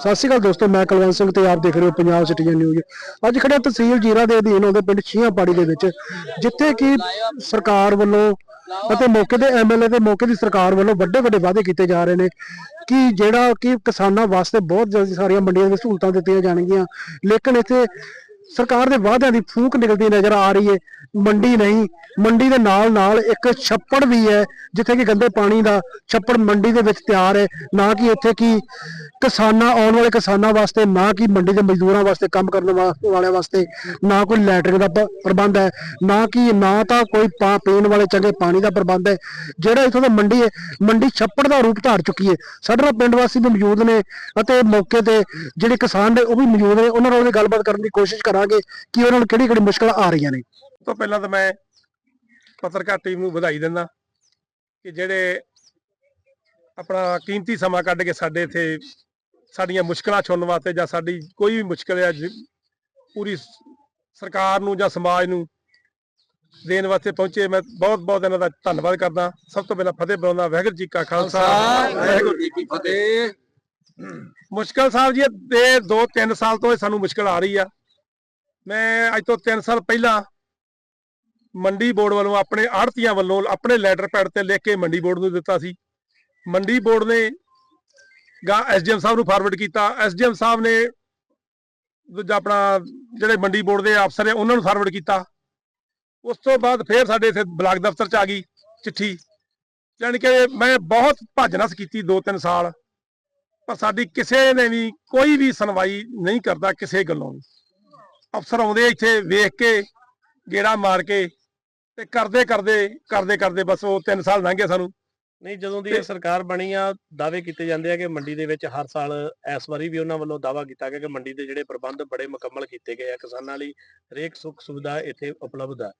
ਸਤਿ ਸ਼੍ਰੀ ਅਕਾਲ ਦੋਸਤੋ, ਮੈਂ ਕੁਲਵੰਤ ਸਿੰਘ ਤੇ ਆਪ ਦੇਖ ਰਹੇ ਹੋ ਪੰਜਾਬ ਸਿਟੀਜ਼ਨ ਨਿਊਜ਼ ਅੱਜ ਖੜੇ ਤਹਿਸੀਲ ਜੀਰਾ ਦੇ ਅਧੀਨ ਆਉਂਦੇ ਪਿੰਡ ਛੀਆਂਪਾੜੀ ਦੇ ਵਿੱਚ, ਜਿੱਥੇ ਕਿ ਸਰਕਾਰ ਵੱਲੋਂ ਅਤੇ ਮੌਕੇ ਦੇ ਐਮਐਲਏ ਤੇ ਮੌਕੇ ਦੀ ਸਰਕਾਰ ਵੱਲੋਂ ਵੱਡੇ ਵੱਡੇ ਵਾਅਦੇ ਕੀਤੇ ਜਾ ਰਹੇ ਨੇ ਕਿ ਜਿਹੜਾ ਕਿ ਕਿਸਾਨਾਂ ਵਾਸਤੇ ਬਹੁਤ ਜ਼ਿਆਦਾ ਸਾਰੀਆਂ ਮੰਡੀਆਂ ਵਿੱਚ ਸਹੂਲਤਾਂ ਦਿੱਤੀਆਂ ਜਾਣਗੀਆਂ। ਲੇਕਿਨ ਇੱਥੇ ਸਰਕਾਰ ਦੇ ਵਾਅਦਿਆਂ ਦੀ ਫੂਕ ਨਿਕਲਦੀ ਨਜ਼ਰ ਆ ਰਹੀ ਹੈ। ਮੰਡੀ ਨਹੀਂ, ਮੰਡੀ ਦੇ ਨਾਲ ਨਾਲ ਇੱਕ ਛੱਪੜ ਵੀ ਹੈ, ਜਿੱਥੇ ਕਿ ਗੰਦੇ ਪਾਣੀ ਦਾ ਛੱਪੜ ਮੰਡੀ ਦੇ ਵਿੱਚ ਤਿਆਰ ਹੈ। ਨਾ ਕਿ ਇੱਥੇ ਕਿ ਕਿਸਾਨਾਂ, ਆਉਣ ਵਾਲੇ ਕਿਸਾਨਾਂ ਵਾਸਤੇ, ਨਾ ਕਿ ਮੰਡੀ ਦੇ ਮਜ਼ਦੂਰਾਂ ਵਾਸਤੇ, ਕੰਮ ਕਰਨ ਵਾਲਿਆਂ ਵਾਸਤੇ, ਨਾ ਕੋਈ ਲੈਟਰਿੰਗ ਦਾ ਪ੍ਰਬੰਧ ਹੈ, ਨਾ ਕਿ ਨਾ ਤਾਂ ਕੋਈ ਪਾ, ਪੀਣ ਵਾਲੇ ਚੰਗੇ ਪਾਣੀ ਦਾ ਪ੍ਰਬੰਧ ਹੈ। ਜਿਹੜਾ ਇੱਥੋਂ ਦਾ ਮੰਡੀ ਹੈ, ਮੰਡੀ ਛੱਪੜ ਦਾ ਰੂਪ ਧਾਰ ਚੁੱਕੀ ਹੈ। ਸਾਡੇ ਨਾਲ ਪਿੰਡ ਵਾਸੀ ਵੀ ਮੌਜੂਦ ਨੇ ਅਤੇ ਮੌਕੇ ਤੇ ਜਿਹੜੇ ਕਿਸਾਨ ਨੇ, ਉਹ ਵੀ ਮੌਜੂਦ ਨੇ। ਉਹਨਾਂ ਨਾਲ ਵੀ ਗੱਲਬਾਤ ਕਰਨ ਦੀ ਕੋਸ਼ਿਸ਼ ਕਰਾਂ ਕਰਾਂਗੇ ਕਿ ਉਹਨਾਂ ਨੂੰ ਕਿਹੜੀ ਕਿਹੜੀ ਮੁਸ਼ਕਲਾਂ ਆ ਰਹੀਆਂ ਨੇ। ਤੋਂ ਪਹਿਲਾਂ ਤਾਂ ਮੈਂ ਪੱਤਰਕਾਰ ਟੀਮ ਨੂੰ ਵਧਾਈ ਦਿੰਦਾ ਕਿ ਜਿਹੜੇ ਆਪਣਾ ਕੀਮਤੀ ਸਮਾਂ ਕੱਢ ਕੇ ਸਾਡੇ ਇੱਥੇ ਸਾਡੀਆਂ ਮੁਸ਼ਕਲਾਂ ਸੁਣਨ ਵਾਸਤੇ ਜਾਂ ਸਾਡੀ ਕੋਈ ਵੀ ਮੁਸ਼ਕਲ ਹੈ ਜ- ਪੂਰੀ ਸਰਕਾਰ ਨੂੰ ਜਾਂ ਸਮਾਜ ਨੂੰ ਦੇਣ ਵਾਸਤੇ ਪਹੁੰਚੇ ਮੈਂ ਬਹੁਤ ਬਹੁਤ ਇਹਨਾਂ ਦਾ ਧੰਨਵਾਦ ਕਰਦਾ। ਸਭ ਤੋਂ ਪਹਿਲਾਂ ਫਤਿਹ ਬੁਲਾਉਂਦਾ ਵਾਹਿਗੁਰੂ ਜੀ ਕਾ ਖਾਲਸਾ ਵਾਹਿਗੁਰੂ ਜੀ ਕੀ ਫਤਿਹ। ਮੁਸ਼ਕਲ ਸਾਹਿਬ ਜੀ ਇਹ 2-3 ਸਾਲ ਤੋਂ ਇਹ ਸਾਨੂੰ ਮੁਸ਼ਕਲ ਆ ਰਹੀ ਆ। ਮੈਂ ਅੱਜ ਤੋਂ 3 ਸਾਲ ਪਹਿਲਾਂ ਮੰਡੀ ਬੋਰਡ ਵੱਲੋਂ ਆਪਣੇ ਆੜਤੀਆਂ ਵੱਲੋਂ ਆਪਣੇ ਲੈਟਰ ਪੈਡ ਤੇ ਲਿਖ ਕੇ ਮੰਡੀ ਬੋਰਡ ਨੂੰ ਦਿੱਤਾ ਸੀ। ਮੰਡੀ ਬੋਰਡ ਨੇ ਗਾ ਐਸਡੀਐਮ ਸਾਹਿਬ ਨੂੰ ਫਾਰਵਰਡ ਕੀਤਾ। ਐਸਡੀਐਮ ਸਾਹਿਬ ਨੇ ਦੂਜਾ ਆਪਣਾ ਜਿਹੜੇ ਮੰਡੀ ਬੋਰਡ ਦੇ ਅਫਸਰ ਨੇ, ਉਹਨਾਂ ਨੂੰ ਫਾਰਵਰਡ ਕੀਤਾ। ਉਸ ਤੋਂ ਬਾਅਦ ਫੇਰ ਸਾਡੇ ਇੱਥੇ ਬਲਾਕ ਦਫ਼ਤਰ ਚ ਆ ਗਈ ਚਿੱਠੀ। ਯਾਨੀ ਕਿ ਮੈਂ ਬਹੁਤ ਭੱਜ ਕੀਤੀ 2-3 ਸਾਲ। ਪਰ ਸਾਡੀ ਕਿਸੇ ਨੇ ਵੀ ਕੋਈ ਵੀ ਸੁਣਵਾਈ ਨਹੀਂ ਕਰਦਾ ਕਿਸੇ ਗੱਲੋਂ ਅਫਸਰ ਆਉਂਦੇ ਇੱਥੇ ਵੇਖ ਕੇ ਗੇੜਾ ਮਾਰ ਕੇ ਤੇ ਕਰਦੇ ਕਰਦੇ ਕਰਦੇ ਕਰਦੇ ਬਸ ਉਹ 3 ਸਾਲ ਲੰਘ ਗਏ ਸਾਨੂੰ। ਨਹੀਂ ਜਦੋਂ ਦੀ ਇਹ ਸਰਕਾਰ ਬਣੀ ਆ ਦਾਅਵੇ ਕੀਤੇ ਜਾਂਦੇ ਆ ਕਿ ਮੰਡੀ ਦੇ ਵਿੱਚ ਹਰ ਸਾਲ ਇਸ ਵਾਰੀ ਵੀ ਉਹਨਾਂ ਵੱਲੋਂ ਦਾਅਵਾ ਕੀਤਾ ਗਿਆ ਕਿ ਮੰਡੀ ਦੇ ਜਿਹੜੇ ਪ੍ਰਬੰਧ ਬੜੇ ਮੁਕੰਮਲ ਕੀਤੇ ਗਏ ਆ। ਕਿਸਾਨਾਂ ਲਈ ਹਰੇਕ ਸੁੱਖ ਸੁਵਿਧਾ ਇੱਥੇ ਉਪਲਬਧ ਆ।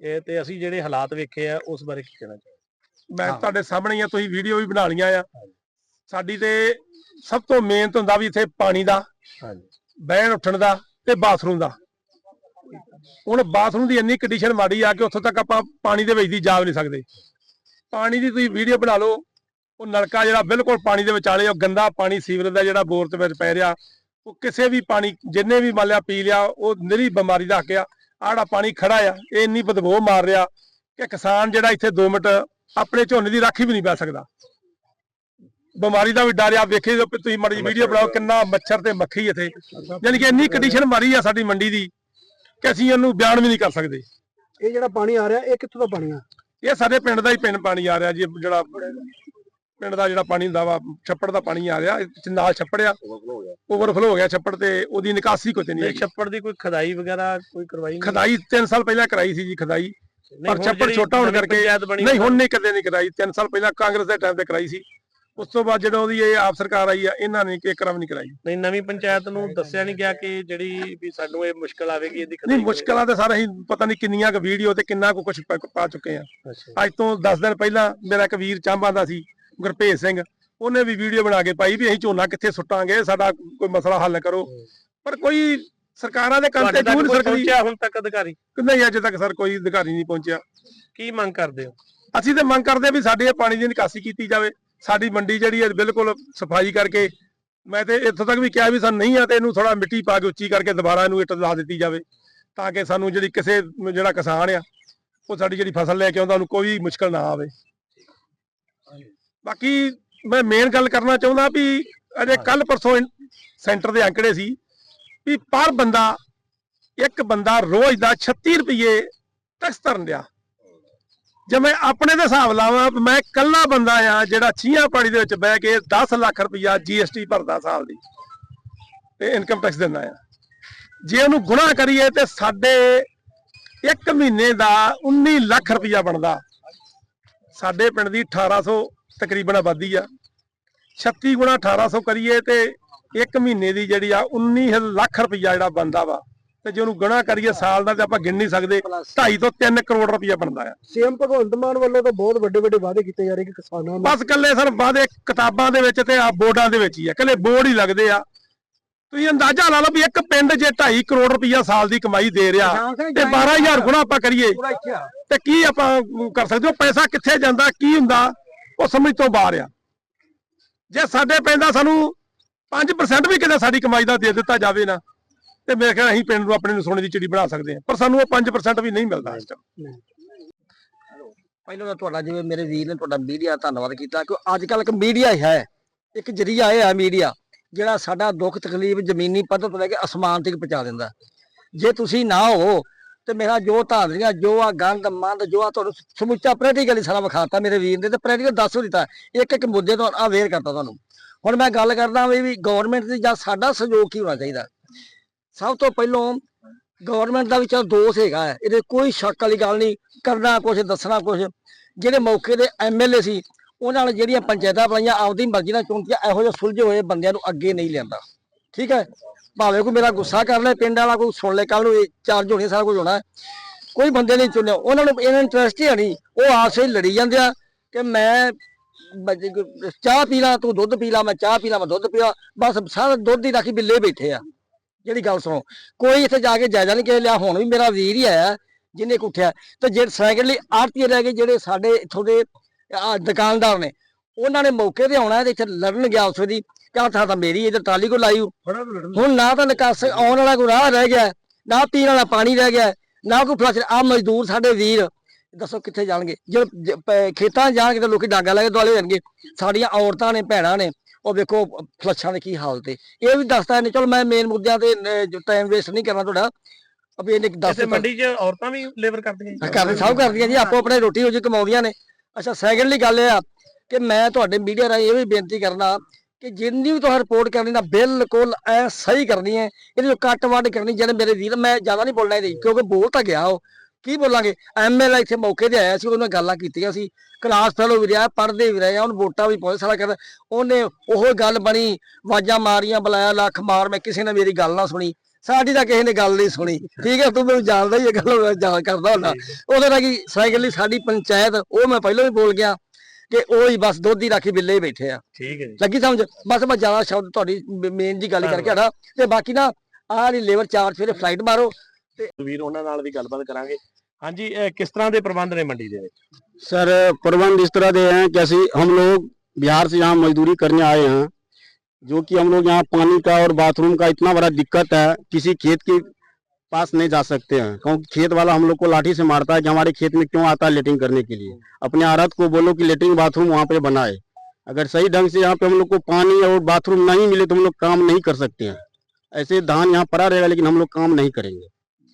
ਇਹ ਤੇ ਅਸੀਂ ਜਿਹੜੇ ਹਾਲਾਤ ਵੇਖੇ ਆ ਉਸ ਬਾਰੇ ਕੀ ਕਹਿਣਾ ਚਾਹੀਦਾ ਮੈਂ। ਤੁਹਾਡੇ ਸਾਹਮਣੇ ਆ ਤੁਸੀਂ ਵੀਡੀਓ ਵੀ ਬਣਾ ਲਈਆਂ ਆ। ਸਾਡੀ ਤੇ ਸਭ ਤੋਂ ਮੇਨ ਹੁੰਦਾ ਵੀ ਇੱਥੇ ਪਾਣੀ ਦਾ ਹਾਂਜੀ। ਬਹਿਣ ਉੱਠਣ ਦਾ ਤੇ ਬਾਥਰੂਮ ਦਾ। ਹੁਣ ਬਾਥਰੂਮ ਦੀ ਇੰਨੀ ਕੰਡੀਸ਼ਨ ਮਾੜੀ ਆ ਕਿ ਉੱਥੋਂ ਤੱਕ ਆਪਾਂ ਪਾਣੀ ਦੇ ਵਿੱਚ ਦੀ ਜਾ ਨਹੀਂ ਸਕਦੇ। ਪਾਣੀ ਦੀ ਤੁਸੀਂ ਵੀਡੀਓ ਬਣਾ ਲਓ, ਉਹ ਨਲਕਾ ਜਿਹੜਾ ਬਿਲਕੁਲ ਪਾਣੀ ਦੇ ਵਿਚਾਲੇ, ਉਹ ਗੰਦਾ ਪਾਣੀ ਸੀਵਰੇਜ ਦਾ ਜਿਹੜਾ ਬੋਰ ਤੇ ਵਿੱਚ ਪੈ ਰਿਹਾ, ਉਹ ਕਿਸੇ ਵੀ ਪਾਣੀ, ਜਿੰਨੇ ਵੀ ਮੰਨ ਲਿਆ ਪੀ ਲਿਆ, ਉਹ ਨਿਰੀ ਬਿਮਾਰੀ ਦਾ ਹੱਕ ਆ। ਆੜਾ ਪਾਣੀ ਖੜਾ ਆ, ਇਹ ਇੰਨੀ ਬਦਬੂ ਮਾਰ ਰਿਹਾ ਕਿ ਕਿਸਾਨ ਜਿਹੜਾ ਇੱਥੇ 2 ਮਿੰਟ ਆਪਣੇ ਝੋਨੇ ਦੀ ਰਾਖੀ ਵੀ ਨਹੀਂ ਪੈ ਸਕਦਾ। ਬਿਮਾਰੀ ਦਾ ਵੀ ਡਰ ਆ ਵੇਖੇ ਜੋ ਤੁਸੀਂ ਮਾੜੀ ਵੀਡੀਓ ਬਣਾਓ ਕਿੰਨਾ ਮੱਛਰ ਤੇ ਮੱਖੀ ਇੱਥੇ। ਯਾਨੀ ਕਿ ਇੰਨੀ ਕੰਡੀਸ਼ਨ ਮਾਰੀ ਆ ਸਾਡੀ ਮੰਡੀ ਦੀ ਕਿ ਅਸੀਂ ਉਹਨੂੰ ਬਿਆਨ ਵੀ ਨਹੀਂ ਕਰ ਸਕਦੇ। ਇਹ ਜਿਹੜਾ ਪਾਣੀ ਆ ਰਿਹਾ ਇਹ ਕਿੱਥੋਂ ਦਾ ਪਾਣੀ ਆ? ਇਹ ਸਾਡੇ ਪਿੰਡ ਦਾ ਹੀ ਪਿੰਡ ਪਾਣੀ ਆ ਰਿਹਾ ਜੀ ਜਿਹੜਾ ਪਿੰਡ ਦਾ ਜਿਹੜਾ ਪਾਣੀ ਹੁੰਦਾ ਵਾ ਛੱਪੜ ਦਾ ਪਾਣੀ ਆ ਰਿਹਾ ਨਾਲ ਛੱਪੜ ਆ। ਓਵਰਫਲੋ ਹੋ ਗਿਆ ਛੱਪੜ ਤੇ ਉਹਦੀ ਨਿਕਾਸੀ ਕੋਈ ਨਹੀਂ ਇਹ ਹੈਗੀ। ਛੱਪੜ ਦੀ ਕੋਈ ਖਦਾਈ ਵਗੈਰਾ ਕੋਈ ਕਰਵਾਈ ਨਹੀਂ? ਖਦਾਈ 3 ਸਾਲ ਪਹਿਲਾਂ ਕਰਾਈ ਸੀ ਜੀ ਖਦਾਈ। ਪਰ ਛੱਪੜ ਛੋਟਾ ਹੋਣ ਕਰਕੇ ਨਹੀਂ ਹੁਣ ਨਹੀਂ ਕਦੇ ਨਹੀਂ ਕਰਾਈ 3 ਸਾਲ ਪਹਿਲਾਂ ਕਾਂਗਰਸ ਦੇ ਟਾਈਮ ਤੇ ਕਰਾਈ ਸੀ। ਉਸ ਤੋਂ ਬਾਅਦ ਜਦੋਂ ਉਹਦੀ ਇਹ ਆਪ ਸਰਕਾਰ ਆਈ ਆ ਇਹਨਾਂ ਨੇ ਇੱਕ ਵੀ ਨਹੀਂ ਕਰਾਈ। ਨਹੀਂ ਨਵੀਂ ਪੰਚਾਇਤ ਨੂੰ ਦੱਸਿਆ ਨਹੀਂ ਗਿਆ ਕਿ ਜਿਹੜੀ ਵੀ ਸਾਨੂੰ ਇਹ ਮੁਸ਼ਕਲ ਆਵੇਗੀ ਇਹਦੀ ਨਹੀਂ ਮੁਸ਼ਕਲਾਂ ਤੇ ਸਾਰਾ ਹੀ ਪਤਾ ਨਹੀਂ ਕਿੰਨੀਆਂ ਕੁ ਵੀਡੀਓ ਤੇ ਕਿੰਨਾ ਕੁ ਕੁਝ ਪਾ ਚੁੱਕੇ ਆ। ਅੱਜ ਤੋਂ 10 ਦਿਨ ਪਹਿਲਾਂ ਮੇਰਾ ਇੱਕ ਵੀਰ ਚਾਂਬਾ ਦਾ ਸੀ ਗੁਰਭੇਜ ਸਿੰਘ। ਉਹਨੇ ਵੀ ਵੀਡੀਓ ਬਣਾ ਕੇ ਪਾਈ ਵੀ ਅਸੀਂ ਝੋਨਾ ਕਿੱਥੇ ਸੁੱਟਾਂਗੇ ਸਾਡਾ ਕੋਈ ਮਸਲਾ ਹੱਲ ਕਰੋ। ਪਰ ਕੋਈ ਸਰਕਾਰਾਂ ਦੇ ਕੰਮ ਤੇ ਜੂਨ ਸਰਕਾਰੀ ਪਹੁੰਚਿਆ ਹੁਣ ਤੱਕ ਅਧਿਕਾਰੀ? ਨਹੀਂ ਅਜੇ ਤੱਕ ਸਰ ਕੋਈ ਅਧਿਕਾਰੀ ਨਹੀਂ ਪਹੁੰਚਿਆ। ਕੀ ਮੰਗ ਕਰਦੇ ਹੋ? ਅਸੀਂ ਤੇ ਮੰਗ ਕਰਦੇ ਆ ਵੀ ਸਾਡੇ ਪਾਣੀ ਦੀ ਨਿਕਾਸੀ ਕੀਤੀ ਜਾਵੇ। ਸਾਡੀ ਮੰਡੀ ਜਿਹੜੀ ਹੈ ਬਿਲਕੁਲ ਸਫ਼ਾਈ ਕਰਕੇ ਮੈਂ ਤੇ ਇੱਥੋਂ ਤੱਕ ਵੀ ਕਿਹਾ ਵੀ ਸਾਨੂੰ ਨਹੀਂ ਆ ਤੇ ਇਹਨੂੰ ਥੋੜਾ ਮਿੱਟੀ ਪਾ ਕੇ ਉੱਚੀ ਕਰਕੇ ਦੁਬਾਰਾ ਇਹਨੂੰ ਇੱਟ ਲਾ ਦਿੱਤੀ ਜਾਵੇ ਤਾਂ ਕਿ ਸਾਨੂੰ ਜਿਹੜੀ ਕਿਸੇ ਜਿਹੜਾ ਕਿਸਾਨ ਆ ਉਹ ਸਾਡੀ ਜਿਹੜੀ ਫਸਲ ਲੈ ਕੇ ਆਉਂਦਾ ਉਹਨੂੰ ਕੋਈ ਮੁਸ਼ਕਲ ਨਾ ਆਵੇ। ਬਾਕੀ ਮੈਂ ਮੇਨ ਗੱਲ ਕਰਨਾ ਚਾਹੁੰਦਾ ਵੀ ਅਜੇ ਕੱਲ ਪਰਸੋਂ ਸੈਂਟਰ ਦੇ ਅੰਕੜੇ ਸੀ ਵੀ ਪਰ ਬੰਦਾ ਇੱਕ ਬੰਦਾ ਰੋਜ਼ ਦਾ 36 ਰੁਪਏ ਟੈਕਸ ਤਰਨ ਡਿਆ। ਜੇ ਮੈਂ ਆਪਣੇ ਦੇ ਹਿਸਾਬ ਲਾਵਾਂ, ਮੈਂ ਇਕੱਲਾ ਬੰਦਾ ਆ ਜਿਹੜਾ ਛੀਆਂ ਪਾਣੀ ਦੇ ਵਿੱਚ ਬਹਿ ਕੇ 10 ਲੱਖ ਰੁਪਇਆ ਜੀਐਸਟੀ ਭਰਦਾ ਸਾਲ ਦੀ ਤੇ ਇਨਕਮ ਟੈਕਸ ਦਿੰਦਾ ਆ। ਜੇ ਉਹਨੂੰ ਗੁਣਾ ਕਰੀਏ ਤੇ ਸਾਡੇ ਇੱਕ ਮਹੀਨੇ ਦਾ 19 ਲੱਖ ਰੁਪਇਆ ਬਣਦਾ। ਸਾਡੇ ਪਿੰਡ ਦੀ 1800 ਤਕਰੀਬਨ ਆਬਾਦੀ ਆ। 36 ਗੁਣਾ 1800 ਕਰੀਏ ਤੇ ਇੱਕ ਮਹੀਨੇ ਦੀ ਜਿਹੜੀ ਆ 19 ਲੱਖ ਰੁਪਇਆ ਜਿਹੜਾ ਬਣਦਾ ਵਾ। ਤੇ ਜੇ ਉਹਨੂੰ ਗੁਣਾ ਕਰੀਏ ਸਾਲ ਦਾ ਤੇ ਆਪਾਂ ਗਿਣ ਨਹੀਂ ਸਕਦੇ 2.5 ਤੋਂ 3 ਕਰੋੜ ਰੁਪਇਆ ਬਣਦਾ ਆ। ਸੀਐਮ ਭਗਵੰਤ ਮਾਨ ਵੱਲੋਂ ਤਾਂ ਬਹੁਤ ਵੱਡੇ ਵੱਡੇ ਵਾਅਦੇ ਕੀਤੇ ਜਾ ਰਹੇ ਕਿ ਕਿਸਾਨਾਂ ਨੂੰ ਬਸ ਕੱਲੇ ਸਰ ਵਾਦੇ ਕਿਤਾਬਾਂ ਦੇ ਵਿੱਚ ਤੇ ਆ ਬੋਰਡਾਂ ਦੇ ਵਿੱਚ ਹੀ ਆ ਕੱਲੇ ਬੋਰਡ ਹੀ ਲੱਗਦੇ ਆ। ਤੁਸੀਂ ਅੰਦਾਜ਼ਾ ਲਾ ਲਓ ਵੀ ਇੱਕ ਪਿੰਡ ਜੇ 2.5 ਕਰੋੜ ਰੁਪਇਆ ਸਾਲ ਦੀ ਕਮਾਈ ਦੇ ਰਿਹਾ ਤੇ 12000 ਗੁਣਾ ਆਪਾਂ ਕਰੀਏ ਤੇ ਕੀ ਆਪਾਂ ਕਰ ਸਕਦੇ ਹੋ? ਪੈਸਾ ਕਿੱਥੇ ਜਾਂਦਾ ਕੀ ਹੁੰਦਾ ਉਹ ਸਮਝ ਤੋਂ ਬਾਹਰ ਆ। ਜੇ ਸਾਡੇ ਪੈਂਦਾ ਸਾਨੂੰ 5% ਵੀ ਕਿਤੇ ਸਾਡੀ ਕਮਾਈ ਦਾ ਦੇ ਦਿੱਤਾ ਜਾਵੇ ਨਾ ਤੇ ਮੇਰੇ ਖਿਆਲ ਅਸੀਂ ਪਿੰਡ ਨੂੰ ਆਪਣੇ ਨੂੰ ਸੋਨੇ ਦੀ ਚਿੜੀ ਬਣਾ ਸਕਦੇ ਹਾਂ, ਪਰ ਸਾਨੂੰ ਉਹ 5% ਵੀ ਨਹੀਂ ਮਿਲਦਾ ਇਸ ਟਾਈਮ ਪਹਿਲਾਂ ਤਾਂ ਤੁਹਾਡਾ ਜਿਵੇਂ ਮੇਰੇ ਵੀਰ ਨੇ ਤੁਹਾਡਾ ਮੀਡੀਆ ਧੰਨਵਾਦ ਕੀਤਾ ਕਿ ਅੱਜ ਕੱਲ੍ਹ ਇੱਕ ਮੀਡੀਆ ਹੈ ਇੱਕ ਜਰੀਆ ਹੈ ਮੀਡੀਆ, ਜਿਹੜਾ ਸਾਡਾ ਦੁੱਖ, ਤਕਲੀਫ, ਜ਼ਮੀਨੀ ਪੱਧਰ ਤੋਂ ਲੈ ਕੇ ਅਸਮਾਨ ਤੱਕ ਪਹੁੰਚਾ ਦਿੰਦਾ। ਜੇ ਤੁਸੀਂ ਨਾ ਹੋ, ਤੇ ਮੇਰਾ ਜੋ ਧਾਂਦਲੀਆਂ ਜੋ ਆ ਗੰਦ ਮੰਦ, ਜੋ ਆ ਤੁਹਾਨੂੰ ਸਮੁੱਚਾ ਪ੍ਰੈਕਟੀਕਲੀ ਸਾਰਾ ਵਿਖਾਤਾ ਮੇਰੇ ਵੀਰ ਨੇ, ਤੇ ਪ੍ਰੈਕਟੀਕਲ ਦੱਸ ਵੀ ਦਿੱਤਾ, ਇੱਕ ਇੱਕ ਮੁੱਦੇ ਤੋਂ ਅਵੇਅਰ ਕਰਤਾ ਤੁਹਾਨੂੰ। ਹੁਣ ਮੈਂ ਗੱਲ ਕਰਦਾ ਵੀ ਵੀ ਗਵਰਨਮੈਂਟ ਦੀ ਜਾਂ ਸਾਡਾ ਸਹਿਯੋਗ ਕੀ ਹੋਣਾ ਚਾਹੀਦਾ? ਸਭ ਤੋਂ ਪਹਿਲਾਂ ਗਵਰਨਮੈਂਟ ਦਾ ਵੀ ਚਲ ਦੋਸ਼ ਹੈਗਾ ਹੈ, ਇਹਦੇ ਕੋਈ ਸ਼ੱਕ ਵਾਲੀ ਗੱਲ ਨਹੀਂ ਕਰਨਾ ਕੁਝ ਦੱਸਣਾ ਕੁਝ ਜਿਹੜੇ ਮੌਕੇ ਦੇ ਐਮਐਲਏ ਸੀ ਉਹਨਾਂ ਨੇ ਜਿਹੜੀਆਂ ਪੰਚਾਇਤਾਂ ਬਣਾਈਆਂ ਆਪਦੀ ਮਰਜ਼ੀ ਨਾਲ ਚੁਣਤੀਆਂ ਇਹੋ ਜਿਹੇ ਸੁਲਝੇ ਹੋਏ ਬੰਦਿਆਂ ਨੂੰ ਅੱਗੇ ਨਹੀਂ ਲਿਆਂਦਾ। ਠੀਕ ਹੈ? ਭਾਵੇਂ ਕੋਈ ਮੇਰਾ ਗੁੱਸਾ ਕਰ ਲੈ ਪਿੰਡ ਵਾਲਾ ਕੋਈ ਸੁਣ ਲੈ ਕੱਲ ਨੂੰ ਚਾਰਜ ਹੋਣੀ ਸਾਰਾ ਕੁਝ ਹੋਣਾ। ਹੈ। ਕੋਈ ਬੰਦੇ ਨਹੀਂ ਚੁਣਿਆ। ਉਹਨਾਂ ਨੂੰ ਇਹਨਾਂ ਇੰਟਰਸਟ ਹੀ ਹੈ ਨਹੀਂ। ਉਹ ਆਪਸ ਹੀ ਲੜੀ ਜਾਂਦੇ ਆ ਕਿ ਮੈਂ ਬ- ਚਾਹ ਪੀ ਲਾ ਤੂੰ ਦੁੱਧ ਪੀ ਲਾ ਮੈਂ ਚਾਹ ਪੀ ਲਾ ਮੈਂ ਦੁੱਧ ਪੀਆ। ਬਸ ਸਾਰਾ ਦੁੱਧ ਦੀ ਰਾਖੀ ਬਿੱਲੇ ਬੈਠੇ ਆ। ਜਿਹੜੀ ਗੱਲ ਸੁਣੋ ਕੋਈ ਇੱਥੇ ਜਾ ਕੇ ਜਾਇਜ਼ਾ ਨਹੀਂ ਕਿਸੇ ਲਿਆ ਹੁਣ ਵੀ ਮੇਰਾ ਵੀਰ ਹੀ ਆਇਆ ਜਿਹਨੇ ਕੁ ਉੱਠਿਆ ਤੇ ਜੇ ਸੈਕੰਡਲੀ ਆਰਤੀ ਰਹਿ ਗਏ ਜਿਹੜੇ ਸਾਡੇ ਇੱਥੋਂ ਦੇ ਦੁਕਾਨਦਾਰ ਨੇ ਉਹਨਾਂ ਨੇ ਮੌਕੇ ਤੇ ਆਉਣਾ ਤੇ ਇੱਥੇ ਲੜਨ ਗਿਆ ਉਸ ਦੀ ਕਿਆ ਥਾ ਤਾਂ ਮੇਰੀ ਇਧਰ ਟਾਲੀ ਕੋ ਲਾਈ। ਹੁਣ ਨਾ ਤਾਂ ਨਿਕਾਸ ਆਉਣ ਵਾਲਾ ਕੋਈ ਰਾਹ ਰਹਿ ਗਿਆ ਨਾ ਪੀਣ ਵਾਲਾ ਪਾਣੀ ਰਹਿ ਗਿਆ ਨਾ ਕੋਈ ਫਲਸ਼ ਆ ਮਜ਼ਦੂਰ ਸਾਡੇ ਵੀਰ। ਦੱਸੋ ਕਿੱਥੇ ਜਾਣਗੇ? ਜੇ ਖੇਤਾਂ ਜਾਣਗੇ ਤਾਂ ਲੋਕੀ ਡਾਂਗਾ ਲੈ ਕੇ ਦੁਆਲੇ ਹੋ ਜਾਣਗੇ। ਸਾਡੀਆਂ ਔਰਤਾਂ ਨੇ ਭੈਣਾਂ ਨੇ ਉਹ ਵੇਖੋ ਫਲਸ਼ਾਂ ਦੀ ਕੀ ਹਾਲਤ ਹੈ ਇਹ ਵੀ ਦੱਸਦਾ ਨਹੀਂ ਚਲੋ ਮੈਂ ਮੇਨ ਮੁੱਦਿਆਂ ਤੇ ਟਾਈਮ ਵੇਸਟ ਨਹੀਂ ਕਰਨਾ ਤੁਹਾਡਾ ਅਬੇ ਇਹਨੇ ਦੱਸ ਮੰਡੀ 'ਚ ਔਰਤਾਂ ਵੀ ਲੇਬਰ ਕਰਦੀਆਂ ਜੀ? ਕਰਦੇ ਸਭ ਕਰਦੀਆਂ ਜੀ ਆਪੋ ਆਪਣੇ ਰੋਟੀ ਰੋਜੀ ਕਮਾਉਂਦੀਆਂ ਨੇ। ਅੱਛਾ ਸੈਕੰਡਲੀ ਗੱਲ ਇਹ ਆ ਕਿ ਮੈਂ ਤੁਹਾਡੇ ਮੀਡੀਆ ਰਾਹੀਂ ਇਹ ਵੀ ਬੇਨਤੀ ਕਰਨਾ ਕਿ ਜਿੰਨੀ ਵੀ ਤੁਸੀਂ ਰਿਪੋਰਟ ਕਰਨੀ ਨਾ ਬਿਲਕੁਲ ਐ ਸਹੀ ਕਰਨੀ ਹੈ। ਇਹਦੇ ਜੋ ਕੱਟ ਵੱਢ ਕਰਨੀ ਜਿਹੜੇ ਮੇਰੇ ਵੀਰ ਮੈਂ ਜ਼ਿਆਦਾ ਨਹੀਂ ਬੋਲਣਾ ਇਹਦੇ ਕਿਉਂਕਿ ਬੋਲ ਤਾਂ ਗਿਆ ਉਹ। ਕੀ ਬੋਲਾਂਗੇ? ਐਮਐਲਏ ਇੱਥੇ ਮੌਕੇ ਤੇ ਆਇਆ ਸੀ ਉਹਨਾਂ ਗੱਲਾਂ ਕੀਤੀਆਂ ਸੀ। ਕਲਾਸ ਫੈਲੋ ਵੀ ਰਿਹਾ ਪੜ੍ਹਦੇ ਵੀ ਰਹੇ ਉਹਨੂੰ ਵੋਟਾਂ ਵੀ ਬਹੁਤ ਸਾਰਾ ਕਰਦਾ ਉਹਨੇ ਉਹ ਗੱਲ ਬਣੀ ਆਵਾਜ਼ਾਂ ਮਾਰੀਆਂ ਬੁਲਾਇਆ ਲੱਖ ਮਾਰ ਮੈਂ ਕਿਸੇ ਨੇ ਮੇਰੀ ਗੱਲ ਨਾ ਸੁਣੀ। ਸਾਡੀ ਤਾਂ ਕਿਸੇ ਨੇ ਗੱਲ ਨਹੀਂ ਸੁਣੀ। ਠੀਕ ਹੈ ਤੂੰ ਮੈਨੂੰ ਜਾਣਦਾ ਹੀ ਇਹ ਗੱਲ ਮੈਂ ਜਾਣ ਕਰਦਾ ਹੁੰਦਾ। ਉਹਦੇ ਨਾਲ ਕੀ ਸਾਈਕਲ ਲਈ ਸਾਡੀ ਪੰਚਾਇਤ ਉਹ ਮੈਂ ਪਹਿਲਾਂ ਵੀ ਬੋਲ ਗਿਆ ਕਿ ਉਹ ਹੀ ਬਸ ਦੁੱਧ ਹੀ ਰਾਖੀ ਬਿੱਲੇ ਹੀ ਬੈਠੇ ਆ। ਠੀਕ ਹੈ ਜੀ। ਲੱਗੀ ਸਮਝ? ਬਸ ਮੈਂ ਜ਼ਿਆਦਾ ਸ਼ਬਦ ਤੁਹਾਡੀ ਮੇਨ ਜੀ ਗੱਲ ਕਰਕੇ ਹਟਾ। ਤੇ ਬਾਕੀ ਨਾ ਆਹ ਵਾਲੀ ਲੇਬਰ ਚਾਰਜ ਫਿਰ ਫਲਾਈਟ ਮਾਰੋ। ਵੀਰ ਉਹਨਾਂ ਨਾਲ ਵੀ ਗੱਲਬਾਤ ਕਰਾਂਗੇ ਹਾਂਜੀ ਇਹ ਕਿਸ ਤਰ੍ਹਾਂ ਦੇ ਪ੍ਰਬੰਧ ਨੇ ਮੰਡੀ ਦੇ ਵਿੱਚ सर प्रबंध इस तरह दे हैं कैसे हम लोग बिहार से यहाँ मजदूरी करने आए हैं जो कि हम लोग यहाँ पानी का और बाथरूम का इतना बड़ा दिक्कत है किसी खेत के पास नहीं जा सकते हैं क्योंकि खेत वाला हम लोग को लाठी से मारता है कि हमारे खेत में क्यों आता है लेटिंग करने के लिए अपने आरत को बोलो कि लेटिंग बाथरूम वहाँ पे बनाए अगर सही ढंग से यहाँ पे हम लोग को पानी और बाथरूम नहीं मिले तो हम लोग काम नहीं कर सकते हैं ऐसे धान यहाँ पड़ा रहेगा लेकिन हम लोग काम नहीं करेंगे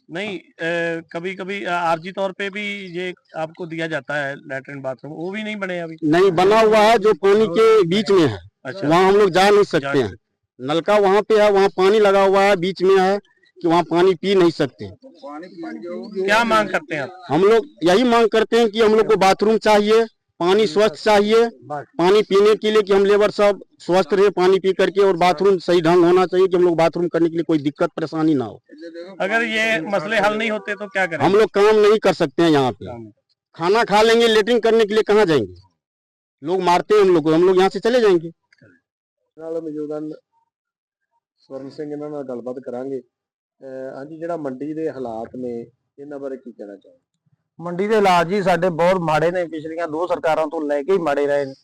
नहीं ए, कभी कभी आरजी तौर पे भी ये आपको दिया जाता है लेटरिन बाथरूम वो भी नहीं बने अभी। नहीं बना हुआ है जो पानी के बीच में है अच्छा। वहाँ हम लोग जा नहीं सकते हैं। नलका वहाँ पे है वहाँ पानी लगा हुआ है बीच में है कि वहाँ पानी पी नहीं सकते। क्या मांग करते हैं आप? हम लोग यही मांग करते हैं कि हम लोग को बाथरूम चाहिए पानी स्वच्छ चाहिए पानी पीने के लिए कि हम लेबर सब स्वस्थ रहे पानी पी करके और बाथरूम सही ढंग होना चाहिए कि हम लोग बाथरूम करने के लिए कोई दिक्कत परेशानी ना हो अगर ये मसले हल नहीं होते तो क्या करें हम लोग काम नहीं कर सकते हैं यहाँ पे खाना खा लेंगे लेटरिंग करने के लिए कहाँ जाएंगे लोग मारते हैं हम लोग को हम लोग यहाँ से चले जाएंगे ਨਾਲ ਮੌਜੂਦ ਹਨ ਸਵਰਨ ਸਿੰਘ ਇਹਨਾਂ ਨਾਲ ਗੱਲਬਾਤ ਕਰਾਂਗੇ ਅਹ ਹਾਂਜੀ ਜਿਹੜਾ ਮੰਡੀ ਦੇ ਹਾਲਾਤ ਨੇ ਇਹਨਾਂ ਬਾਰੇ ਕੀ ਕਹਿਣਾ ਚਾਹੋਗੇ ਮੰਡੀ ਦੇ ਹਾਲਾਤ ਜੀ ਸਾਡੇ ਬਹੁਤ ਮਾੜੇ ਨੇ ਪਿਛਲੀਆਂ ਦੋ ਸਰਕਾਰਾਂ ਤੋਂ ਲੈ ਕੇ ਹੀ ਮਾੜੇ ਰਹੇ ਨੇ।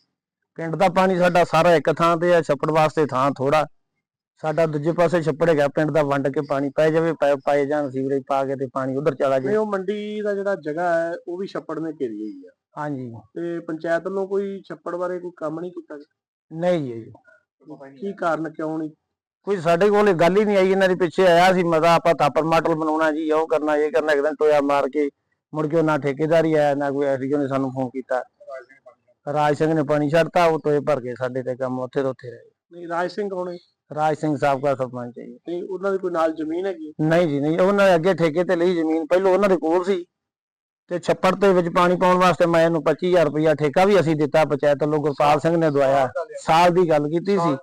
ਪਿੰਡ ਦਾ ਪਾਣੀ ਸਾਡਾ ਸਾਰਾ ਇੱਕ ਥਾਂ ਤੇ ਆ ਛੱਪੜ ਵਾਸਤੇ ਥਾਂ ਥੋੜਾ ਸਾਡਾ ਦੂਜੇ ਪਾਸੇ ਛੱਪੜ ਹੈਗਾ ਪਿੰਡ ਦਾ ਵੰਡ ਕੇ ਪਾਣੀ ਪੈ ਜਾਵੇ ਪਾਏ ਜਾਣ ਸੀਵਰੇਜ ਪਾ ਕੇ ਤੇ ਪਾਣੀ ਉਧਰ ਚਲਾ ਜਾਏ ਉਹ ਮੰਡੀ ਦਾ ਜਿਹੜਾ ਜਗ੍ਹਾ ਹੈ ਉਹ ਵੀ ਛੱਪੜ ਨੇ ਘੇਰੀ ਹੋਈ ਆ। ਹਾਂਜੀ। ਤੇ ਪੰਚਾਇਤ ਵੱਲੋਂ ਕੋਈ ਛੱਪੜ ਬਾਰੇ ਕੋਈ ਕੰਮ ਨਹੀਂ ਕੀਤਾ? ਨਹੀਂ ਜੀ। ਕੀ ਕਾਰਨ ਕਿਉਂ ਨਹੀਂ? ਕੋਈ ਸਾਡੇ ਕੋਲ ਗੱਲ ਹੀ ਨਹੀਂ ਆਈ ਇਹਨਾਂ ਦੇ ਪਿੱਛੇ ਆਇਆ ਸੀ ਮਜ਼ਾ ਆਪਾਂ ਥਾਪਰ ਮਾਟਲ ਬਣਾਉਣਾ ਜੀ ਉਹ ਕਰਨਾ ਇਹ ਕਰਨਾ ਇੱਕਦਮ ਟੋਇਆ ਮਾਰ ਕੇ ਮੁੜ ਕੇ ਉਹਨਾਂ ਠੇਕੇਦਾਰ ਆਇਆ ਨਾ ਕੋਈ ਐਡੀਓ ਨੇ ਸਾਨੂੰ ਫੋਨ ਕੀਤਾ। ਰਾਜ ਸਿੰਘ ਨੇ ਪਾਣੀ ਛੱਡਤਾ ਉਹ ਟੋਏ ਭਰ ਕੇ ਸਾਡੇ ਤੇ ਕੰਮ ਉੱਥੇ ਤੋਂ ਉੱਥੇ ਰਹੇ। ਨਹੀਂ ਰਾਜ ਸਿੰਘ ਕੌਣ ਹੈ? ਰਾਜ ਸਿੰਘ ਸਾਹਿਬ ਦਾ ਸਰਪੰਚ ਹੈ ਜੀ। ਨਹੀਂ ਉਹਨਾਂ ਦੀ ਕੋਈ ਨਾਲ ਜ਼ਮੀਨ ਹੈਗੀ? ਨਹੀਂ ਜੀ ਨਹੀਂ ਉਹਨਾਂ ਨੇ ਅੱਗੇ ਠੇਕੇ ਤੇ ਲਈ ਜ਼ਮੀਨ ਪਹਿਲਾਂ ਉਹਨਾਂ ਦੇ ਕੋਲ ਸੀ। ਤੇ ਛੱਪੜ ਦੇ ਵਿੱਚ ਪਾਣੀ ਪਾਉਣ ਵਾਸਤੇ ਮੈਂ ਇਹਨੂੰ 25000 ਰੁਪਇਆ ਠੇਕਾ ਵੀ ਅਸੀਂ ਦਿੱਤਾ ਪੰਚਾਇਤ ਵੱਲੋਂ ਗੁਰਪਾਲ ਸਿੰਘ ਨੇ ਦਵਾਇਆ। ਸਾਲ ਦੀ ਗੱਲ ਕੀਤੀ ਸੀ।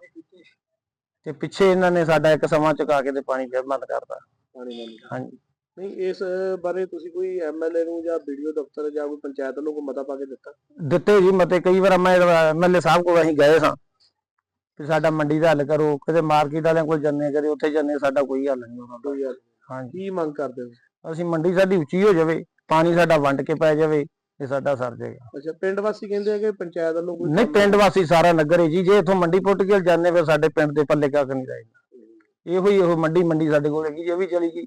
ਤੇ ਪਿੱਛੇ ਇਹਨਾਂ ਨੇ ਸਾਡਾ ਇੱਕ ਸਮਾਂ ਚੁਕਾ ਕੇ ਤੇ ਪਾਣੀ ਫਿਰ ਬੰਦ ਕਰਤਾ। ਪਾਣੀ ਹਾਂਜੀ। ਨਹੀਂ ਇਸ ਬਾਰੇ ਤੁਸੀਂ ਕੋਈ ਐਮਐਲਏ ਨੂੰ ਜਾਂ ਵੀਡੀਓ ਦਫ਼ਤਰ ਜਾਂ ਕੋਈ ਪੰਚਾਇਤ ਵੱਲੋਂ ਕੋਈ ਮਤਾ ਪਾ ਕੇ ਦਿੱਤਾ? ਦਿੱਤੇ ਜੀ ਮਤੇ ਕਈ ਵਾਰ ਮੈਂ ਐਮਐਲਏ ਸਾਹਿਬ ਕੋਲ ਅਸੀਂ ਗਏ ਸਾਂ। ਕਿ ਸਾਡਾ ਮੰਡੀ ਦਾ ਹੱਲ ਕਰੋ ਕਿਤੇ ਮਾਰਕੀਟ ਵਾਲਿਆਂ ਕੋਲ ਜੰਨੇ ਕਦੇ ਉੱਥੇ ਜੰਨੇ ਸਾਡਾ ਕੋਈ ਹੱਲ ਨਹੀਂ ਉਹਨਾਂ ਦਾ ਹਾਂਜੀ। ਕੀ ਮੰਗ ਕਰਦੇ ਹੋ? ਅਸੀਂ ਮੰਡੀ ਸਾਡੀ ਉੱਚੀ ਹੋ ਜਾਵੇ ਪਾਣੀ ਸਾਡਾ ਵੰਡ ਕੇ ਪੈ ਜਾਵੇ ਇਹ ਸਾਡਾ ਸਰ ਜਾਏਗਾ ਅੱਛਾ ਪਿੰਡ ਵਾਸੀ ਕਹਿੰਦੇ ਆ ਕਿ ਪੰਚਾਇਤ ਵੱਲੋਂ ਕੋਈ ਨਹੀਂ ਪਿੰਡ ਵਾਸੀ ਸਾਰਾ ਨਗਰ ਹੈ ਜੀ ਜੇ ਇਥੋਂ ਮੰਡੀ ਪੁੱਟ ਕੇ ਜਾਂਦੇ ਫਿਰ ਸਾਡੇ ਪਿੰਡ ਦੇ ਪੱਲੇ ਕੱਖ ਨਹੀਂ ਰਹੇਗਾ। ਇਹੋ ਹੀ ਉਹ ਮੰਡੀ ਮੰਡੀ ਸਾਡੇ ਕੋਲ ਹੈਗੀ ਜੇ ਵੀ ਚਲੀ ਗਈ।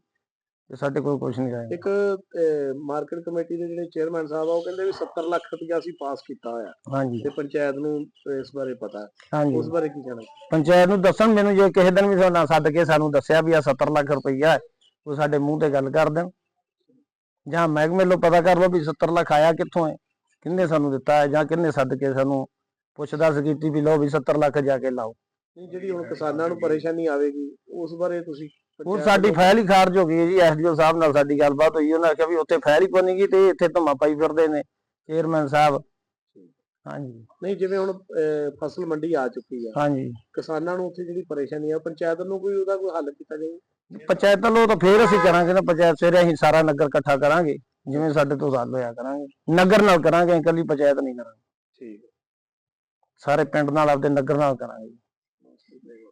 ਤੇ ਸਾਡੇ ਕੋਲ ਕੁਝ ਨਹੀਂ ਰਹੇਗਾ ਇੱਕ ਮਾਰਕੀਟ ਕਮੇਟੀ ਦੇ ਜਿਹੜੇ ਚੇਅਰਮੈਨ ਸਾਹਿਬ ਆ ਉਹ ਕਹਿੰਦੇ ਵੀ 70 ਲੱਖ ਰੁਪਇਆ ਅਸੀਂ ਪਾਸ ਕੀਤਾ ਹੋਇਆ। ਹਾਂਜੀ। ਤੇ ਪੰਚਾਇਤ ਨੂੰ ਇਸ ਬਾਰੇ ਪਤਾ। ਹਾਂਜੀ। ਉਸ ਬਾਰੇ ਕੀ ਕਹਿਣਾ? ਪੰਚਾਇਤ ਨੂੰ ਦੱਸਣ ਮੈਨੂੰ ਜੇ ਕਿਸੇ ਦਿਨ ਵੀ ਨਾ ਸੱਦ ਕੇ ਸਾਨੂੰ ਦੱਸਿਆ ਵੀ ਆ 70 ਲੱਖ ਰੁਪਈਆ ਹੈ, ਉਹ ਸਾਡੇ ਮੂੰਹ ਤੇ ਗੱਲ ਕਰ ਦੇਣ। ਜਾਂ ਮਹਿਕਮੇ ਲੋ ਪਤਾ ਕਰ ਲਓ ਵੀ 70 ਲੱਖ ਆਇਆ ਕਿੱਥੋਂ ਹੈ ਕਿੰਨੇ ਸਾਨੂੰ ਦਿੱਤਾ ਹੈ ਜਾਂ ਕਿੰਨੇ ਸੱਦ ਕੇ ਸਾਨੂੰ ਪੁੱਛਦਾਸ ਕੀਤੀ ਵੀ ਲਓ ਵੀ 70 ਲੱਖ ਜਾ ਕੇ ਲਾਓ। ਜਿਹੜੀ ਹੁਣ ਕਿਸਾਨਾਂ ਨੂੰ ਪਰੇਸ਼ਾਨੀ ਆਵੇਗੀ ਉਸ ਬਾਰੇ ਤੁਸੀਂ ਉਹ ਸਾਡੀ ਫਾਈਲ ਹੀ ਖਾਰਜ ਹੋ ਗਈ ਹੈ ਜੀ ਐਸਡੀਓ ਸਾਹਿਬ ਨਾਲ ਸਾਡੀ ਗੱਲਬਾਤ ਹੋਈ ਉਹਨਾਂ ਆਖਿਆ ਵੀ ਉੱਥੇ ਫਾਈਲ ਹੀ ਕੋਈ ਨਹੀਂ ਗਈ ਤੇ ਇੱਥੇ ਧੁੰਮਾ ਪਾਈ ਫਿਰਦੇ ਨੇ ਚੇਅਰਮੈਨ ਸਾਹਿਬ। ਹਾਂਜੀ। ਨਹੀਂ ਜਿਵੇਂ ਹੁਣ ਫਸਲ ਮੰਡੀ ਆ ਚੁੱਕੀ ਆ। ਹਾਂਜੀ। ਕਿਸਾਨਾਂ ਨੂੰ ਉੱਥੇ ਜਿਹੜੀ ਪਰੇਸ਼ਾਨੀ ਆ ਪੰਚਾਇਤ ਨੂੰ ਕੋਈ ਉਹਦਾ ਕੋਈ ਹੱਲ ਕੀਤਾ ਜਾਵੇ? ਪੰਚਾਇਤ ਵੱਲੋਂ ਤਾਂ ਫੇਰ ਅਸੀਂ ਕਰਾਂਗੇ ਨਾ ਪੰਚਾਇਤ ਸਵੇਰੇ ਅਸੀਂ ਸਾਰਾ ਨਗਰ ਇਕੱਠਾ ਕਰਾਂਗੇ ਜਿਵੇਂ ਸਾਡੇ ਤੋਂ ਹੱਲ ਹੋਇਆ ਕਰਾਂਗੇ। ਨਗਰ ਨਾਲ ਕਰਾਂਗੇ ਇਕੱਲੀ ਪੰਚਾਇਤ ਨਹੀਂ ਕਰਾਂਗੇ। ਠੀਕ ਸਾਰੇ ਪਿੰਡ ਨਾਲ ਆਪਦੇ ਨਗਰ ਨਾਲ ਕਰਾਂਗੇ।